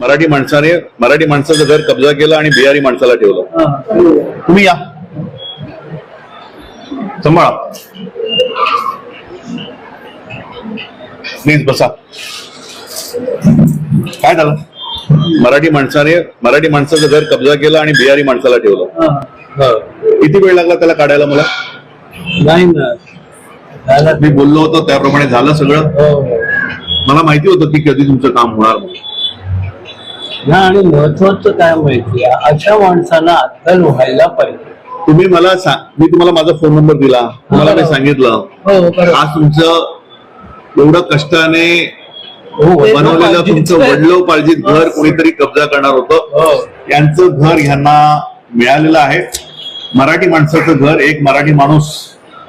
मराठी माणसाने मराठी माणसाचं घर कब्जा केलं आणि बिहारी माणसाला ठेवलं. तुम्ही या. सांभाळा. प्लीज बसा. काय झालं? मराठी माणसाने मराठी माणसाचं घर कब्जा केलं आणि बिहारी माणसाला ठेवलं. किती वेळ लागला त्याला काढायला मला? नाही ना. मी बोललो होतो त्याप्रमाणे झालं सगळं. हो. मला माहिती होतं की कधी तुमचं काम होणार म्हणून. ना आणि महत्वाचं काय माहिती अशा माणसाला अक्कल व्हायला पाहिजे. तुम्ही मला सा- मी तुम्हाला माझा फोन नंबर दिला. तुम्हाला मी सांगितलं. हो बरोबर. आज तुमचं एवढं कष्टाने हो बनवलेलं तुमचं वडलो पाळजीत घर कोणीतरी कब्जा करणार होतं. हो. यांचं घर ह्यांना मिळालेलं आहे. मराठी माणसाचं घर एक मराठी माणूस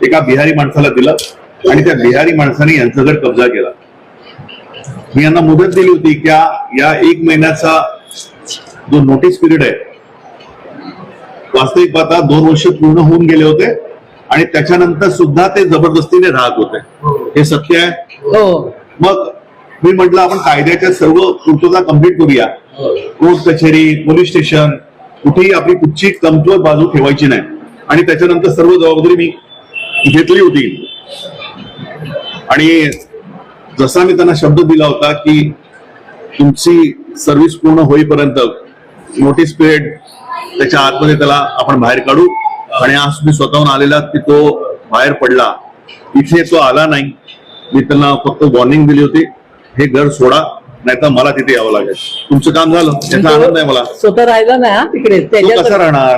एका बिहारी माणसाला दिलं आणि त्या बिहारी माणसाने यांचं घर कब्जा केला. मी यांना मुदत दिली होती की या- एक महिन्याचा जो नोटीस पिरियड आहे वास्तविक पाहता दोन वर्ष पूर्ण होऊन गेले होते आणि त्याच्यानंतर सुद्धा ते जबरदस्तीने राहत होते. हे सत्य आहे? हो. मग मी म्हटलं आपण कायद्याच्या सर्व पूर्तता कंप्लीट करूया. कोर्ट कचेरी पोलीस स्टेशन कुठेही आपली कुठची कमजोर बाजू ठेवायची नाही. आणि त्याच्यानंतर सर्व जबाबदारी मी घेतली होती. आणि जसा मी त्यांना शब्द दिला होता की तुमची सर्व्हिस पूर्ण होईपर्यंत नोटीस पिरियड त्याच्या आतमध्ये त्याला आपण बाहेर काढू. आणि आज तुम्ही स्वतःहून आलेला की तो बाहेर पडला. इथे तो आला नाही. मी त्यांना फक्त वॉर्निंग दिली होती. हे घर सोडा नाहीतर मला तिथे यावं लागेल. तुमचं काम झालं. त्याचा आनंद आहे मला. स्वतः राहिला नाही तिकडे? कसा राहणार.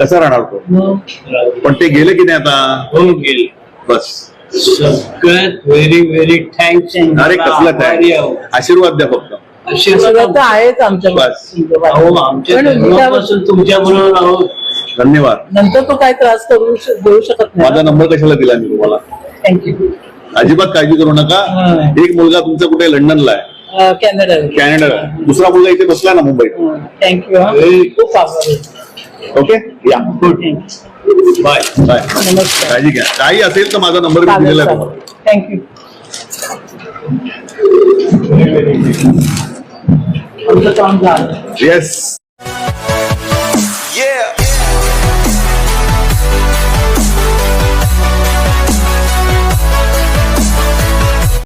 कसा राहणार तो? पण ते गेले की नाही आता? हो गेली. बस. सगळ्यात व्हेरी व्हेरी थँक्स अरे कसलं काय आशीर्वाद द्या फक्त. तर आहेच आमच्या बस. तुमच्या अहो बाजूला. आमच्या पण जन्मापासून तुमच्या बरोबर आहोत धन्यवाद. नंतर तो काय त्रास करू श- देऊ शकत माझा नाही नंबर कशाला दिला मी तुम्हाला? थँक्यू अजिबात काळजी करू नका. हा. एक मुलगा तुमचा कुठे? लंडनला आहे. कॅनडा कॅनडाला. आहे. दुसरा मुलगा इथे बसला ना मुंबईत. थँक्यू हा. खूप आभार. ओके? या. बाय बाय नमस्कार. काळजी घ्या. काही असेल तर माझा नंबर मी दिलेला आहे तुम्हाला. थँक्यू आमचं काम झालं येस